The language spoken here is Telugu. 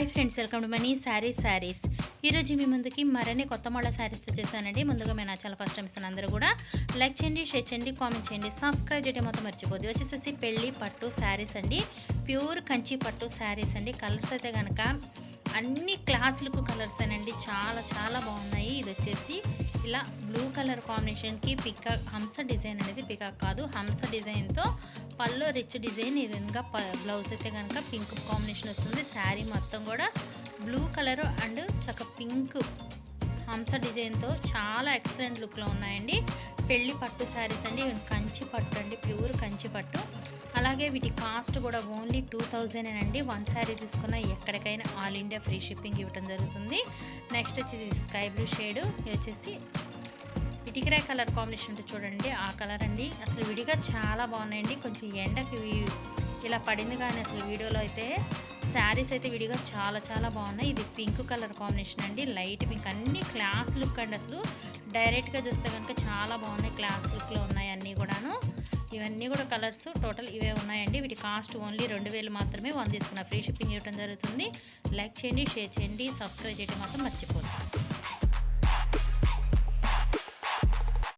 Hi friends welcome to Mani sarees sarees ఈరోజు మీ ముందుకి మరిన్ని కొత్త మోడల్ శారీస్ చేశానండి. ముందుగా మేము నా చాలా ఫస్ట్ టైం ఇస్తాను అందరూ కూడా లైక్ చేయండి షేర్ చేయండి కామెంట్ చేయండి. సబ్స్క్రైబ్ చేయడం మొత్తం మర్చిపోద్ది. వచ్చేసేసి పెళ్ళి పట్టు శారీస్ అండి. ప్యూర్ కంచి పట్టు శారీస్ అండి. కలర్స్ అయితే కనుక అన్ని క్లాస్ లుక్ కలర్స్ అండి చాలా చాలా బాగున్నాయి. ఇది వచ్చేసి ఇలా బ్లూ కలర్ కాంబినేషన్కి పికాక్ హంస డిజైన్ అనేది పికాక్ కాదు. హంస డిజైన్తో పళ్ళు రిచ్ డిజైన్ ఈ విధంగా బ్లౌజ్ అయితే కనుక పింక్ కాంబినేషన్ వస్తుంది. శారీ మొత్తం కూడా బ్లూ కలర్ అండ్ చక్క పింక్ హంస డిజైన్తో చాలా ఎక్సలెంట్ లుక్లో ఉన్నాయండి. పెళ్ళి పట్టు శారీస్ అండి కంచి పట్టు అండి ప్యూర్ కంచి పట్టు. అలాగే వీటి కాస్ట్ కూడా ఓన్లీ టూ థౌజండ్ అండి వన్ శారీ తీసుకున్న ఎక్కడికైనా ఆల్ ఇండియా ఫ్రీ షిప్పింగ్ ఇవ్వడం జరుగుతుంది. నెక్స్ట్ వచ్చేసి స్కై బ్లూ షేడ్ ఇది వచ్చేసి ఇటికిరాయ్ కలర్ కాంబినేషన్ ఉంటుంది చూడండి ఆ కలర్ అండి. అసలు విడిగా చాలా బాగున్నాయండి. కొంచెం ఎండకి ఇలా పడింది కానీ అసలు వీడియోలో అయితే శారీస్ అయితే విడిగా చాలా చాలా బాగున్నాయి. ఇది పింక్ కలర్ కాంబినేషన్ అండి. లైట్ పింక్ అన్ని క్లాస్ లుక్ అండి అసలు. డైరెక్ట్గా చూస్తే కనుక చాలా బాగున్నాయి క్లాస్ లుక్లో ఉన్నాయి అన్నీ కూడాను. ఇవన్నీ కూడా కలర్స్ టోటల్ ఇవే ఉన్నాయండి. వీటి కాస్ట్ ఓన్లీ రెండు వేలు మాత్రమే వన్ తీసుకున్న. ఫ్రీ షిప్పింగ్ ఇవ్వడం జరుగుతుంది. లైక్ చేయండి షేర్ చేయండి సబ్స్క్రైబ్ చేయడం మాత్రం మర్చిపోతుంది